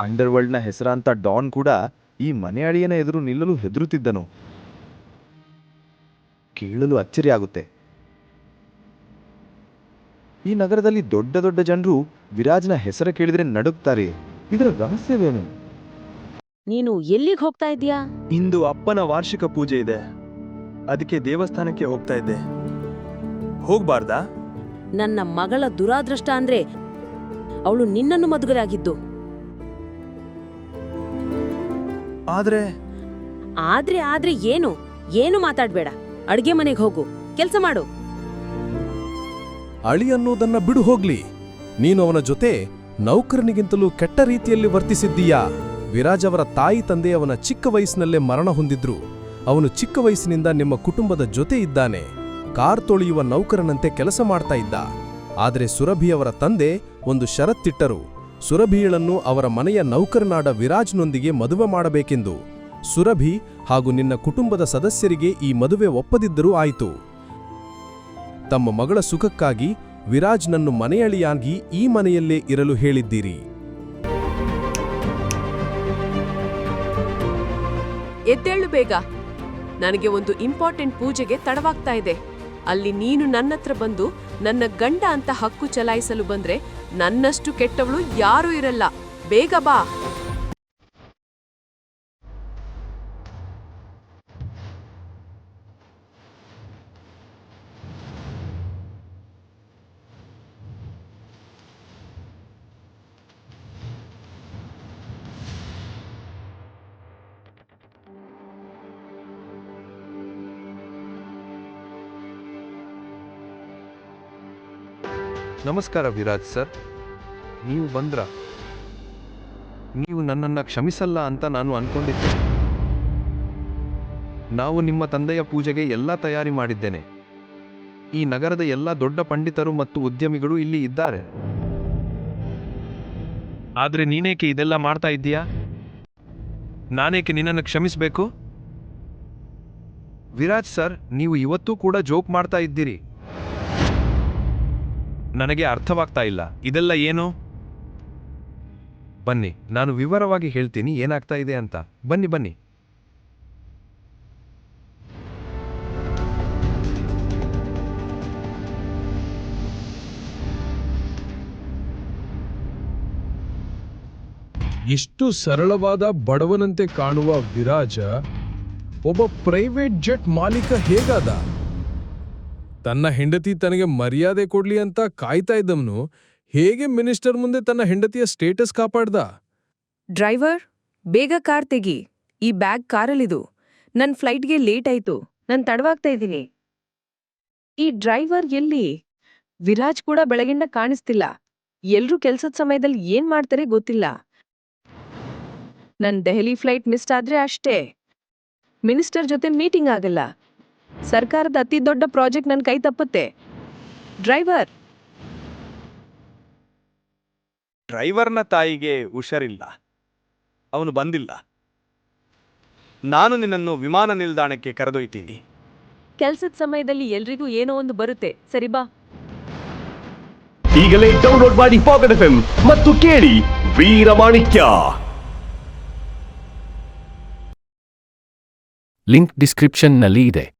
ಅಂಡರ್ವರ್ಲ್ಡ್ನ ಹೆಸರಾಂತ ಡಾನ್ ಕೂಡ ಈ ಮನೆ ಅಳಿಯನ ಎದುರು ನಿಲ್ಲಲು ಹೆದರುತ್ತಿದ್ದನು. ಕೇಳಲು ಅಚ್ಚರಿಯಾಗುತ್ತೆ. ಈ ನಗರದಲ್ಲಿ ದೊಡ್ಡ ದೊಡ್ಡ ಜನರು ವಿರಾಜ್ನ ಹೆಸರು ಕೇಳಿದ್ರೆ ನಡುಕ್ತಾರೆ ಇದರ ರಹಸ್ಯವೇನು? ನೀನು ಎಲ್ಲಿಗೆ ಹೋಗ್ತಾ ಇದೀಯಾ ಇಂದು ಅಪ್ಪನ ವಾರ್ಷಿಕ ಪೂಜೆ ಇದೆ. ಅದಕ್ಕೆ ದೇವಸ್ಥಾನಕ್ಕೆ ಹೋಗ್ತಾ ಇದ್ದೆ. ಹೋಗ್ಬಾರ್ದಾ? ನನ್ನ ಮಗಳ ದುರಾದೃಷ್ಟ ಅಂದ್ರೆ ಅವಳು ನಿನ್ನನ್ನು ಮದುವೆ ಆದ್ರೆ? ಆದ್ರೆ ಆದ್ರೆ ಏನು? ಏನು ಮಾತಾಡ್ಬೇಡ. ಅಡ್ಗೆ ಮನೆಗೆ ಹೋಗು. ಕೆಲಸ ಮಾಡು. ಅಳಿ ಅನ್ನೋದನ್ನ ಬಿಡು ಹೋಗ್ಲಿ. ನೀನು ಅವನ ಜೊತೆ ನೌಕರನಿಗಿಂತಲೂ ಕೆಟ್ಟ ರೀತಿಯಲ್ಲಿ ವರ್ತಿಸಿದ್ದೀಯಾ? ವಿರಾಜ್ ಅವರ ತಾಯಿ ತಂದೆ ಅವನ ಚಿಕ್ಕ ವಯಸ್ಸಿನಲ್ಲೇ ಮರಣ ಹೊಂದಿದ್ರು. ಅವನು ಚಿಕ್ಕ ವಯಸ್ಸಿನಿಂದ ನಿಮ್ಮ ಕುಟುಂಬದ ಜೊತೆ ಇದ್ದಾನೆ. ಕಾರ್ ತೊಳೆಯುವ ನೌಕರನಂತೆ ಕೆಲಸ ಮಾಡ್ತಾ ಇದ್ದ. ಆದರೆ ಸುರಭಿಯವರ ತಂದೆ ಒಂದು ಷರತ್ತಿಟ್ಟರು. ಸುರಭಿಯಳನ್ನು ಅವರ ಮನೆಯ ನೌಕರನಾದ ವಿರಾಜ್ನೊಂದಿಗೆ ಮದುವೆ ಮಾಡಬೇಕೆಂದು. ಸುರಭಿ ಹಾಗೂ ನಿನ್ನ ಕುಟುಂಬದ ಸದಸ್ಯರಿಗೆ ಈ ಮದುವೆ ಒಪ್ಪದಿದ್ದರೂ ಆಯಿತು. ತಮ್ಮ ಮಗಳ ಸುಖಕ್ಕಾಗಿ ವಿರಾಜ್ನನ್ನು ಮನೆಯಳಿಯಾಗಿ ಈ ಮನೆಯಲ್ಲೇ ಇರಲು ಹೇಳಿದ್ದೀರಿ. ಎದ್ದೇಳು ಬೇಗ. ನನಗೆ ಒಂದು ಇಂಪಾರ್ಟೆಂಟ್ ಪೂಜೆಗೆ ತಡವಾಗ್ತಾ ಇದೆ. ಅಲ್ಲಿ ನೀನು ನನ್ನತ್ರ ಬಂದು ನನ್ನ ಗಂಡ ಅಂತ ಹಕ್ಕು ಚಲಾಯಿಸಲು ಬಂದ್ರೆ ನನ್ನಷ್ಟು ಕೆಟ್ಟವಳು ಯಾರೂ ಇರಲ್ಲ. ಬೇಗ ಬಾ. ನಮಸ್ಕಾರ ವಿರಾಜ್ ಸರ್. ನೀವು ಬಂದ್ರ? ನೀವು ನನ್ನನ್ನು ಕ್ಷಮಿಸಲ್ಲ ಅಂತ ನಾನು ಅನ್ಕೊಂಡಿದ್ದೆ. ನಾವು ನಿಮ್ಮ ತಂದೆಯ ಪೂಜೆಗೆ ಎಲ್ಲ ತಯಾರಿ ಮಾಡಿದ್ದೇನೆ. ಈ ನಗರದ ಎಲ್ಲ ದೊಡ್ಡ ಪಂಡಿತರು ಮತ್ತು ಉದ್ಯಮಿಗಳು ಇಲ್ಲಿ ಇದ್ದಾರೆ. ಆದ್ರೆ ನೀನೇಕೆ ಇದೆಲ್ಲ ಮಾಡ್ತಾ ಇದ್ದೀಯಾ? ನಾನೇಕೆ ನಿನ್ನನ್ನು ಕ್ಷಮಿಸಬೇಕು? ವಿರಾಜ್ ಸರ್, ನೀವು ಇವತ್ತೂ ಕೂಡ ಜೋಕ್ ಮಾಡ್ತಾ ಇದ್ದೀರಿ. ನನಗೆ ಅರ್ಥವಾಗ್ತಾ ಇಲ್ಲ. ಇದೆಲ್ಲ ಏನು? ಬನ್ನಿ, ನಾನು ವಿವರವಾಗಿ ಹೇಳ್ತೀನಿ ಏನಾಗ್ತಾ ಇದೆ ಅಂತ. ಬನ್ನಿ ಬನ್ನಿ. ಇಷ್ಟು ಸರಳವಾದ ಬಡವನಂತೆ ಕಾಣುವ ವಿರಾಜ ಒಬ್ಬ ಪ್ರೈವೇಟ್ ಜೆಟ್ ಮಾಲೀಕ ಹೇಗಾದ? ತನ್ನ ಹೆಂಡತಿ ತನಗೆ ಮರ್ಯಾದೆ ಕೊಡ್ಲಿ ಅಂತ ಕಾಯ್ತಾ ಇದ್ದವನು ಹೇಗೆ ಮಿನಿಸ್ಟರ್ ಮುಂದೆ ತನ್ನ ಹೆಂಡತಿಯ ಸ್ಟೇಟಸ್ ಕಾಪಾಡ್ದ? ಡ್ರೈವರ್, ಬೇಗ ಕಾರ್ ತೆಗಿ. ಈ ಬ್ಯಾಗ್ ಕಾರಲ್ಲಿದು. ನನ್ ಫ್ಲೈಟ್ಗೆ ಲೇಟ್ ಆಯ್ತು. ನನ್ ತಡವಾಗ್ತಾ ಇದ್ದೀನಿ. ಈ ಡ್ರೈವರ್ ಎಲ್ಲಿ? ವಿರಾಜ್ ಕೂಡ ಬೆಳಗಿಂದ ಕಾಣಿಸ್ತಿಲ್ಲ. ಎಲ್ರೂ ಕೆಲ್ಸದ ಸಮಯದಲ್ಲಿ ಏನ್ ಮಾಡ್ತಾರೆ ಗೊತ್ತಿಲ್ಲ. ನನ್ ದೆಹಲಿ ಫ್ಲೈಟ್ ಮಿಸ್ ಆದ್ರೆ ಅಷ್ಟೇ. ಮಿನಿಸ್ಟರ್ ಜೊತೆ ಮೀಟಿಂಗ್ ಆಗಲ್ಲ. ಸರ್ಕಾರದ ಅತಿ ದೊಡ್ಡ ಪ್ರಾಜೆಕ್ಟ್ ನನ್ನ ಕೈ ತಪ್ಪುತ್ತೆ. ಡ್ರೈವರ್. ಡ್ರೈವರ್ನ ತಾಯಿಗೆ ಹುಷಾರಿಲ್ಲ. ಅವನು ಬಂದಿಲ್ಲ. ನಾನು ನಿನ್ನನ್ನು ವಿಮಾನ ನಿಲ್ದಾಣಕ್ಕೆ ಕರೆದೊಯ್ತೀನಿ. ಕೆಲಸದ ಸಮಯದಲ್ಲಿ ಎಲ್ರಿಗೂ ಏನೋ ಒಂದು ಬರುತ್ತೆ. ಸರಿ ಬಾ. ಈಗಲೇ ಡೌನ್ಲೋಡ್ ಮಾಡಿ ಪಾಕೆಟ್ ಎಫ್ ಮತ್ತು ಕೇಳಿ ವೀರಮಾಣಿಕ್ಯ ಲಿಂಕ್ ಡಿಸ್ಕ್ರಿಪ್ಷನ್ನಲ್ಲಿ ಇದೆ.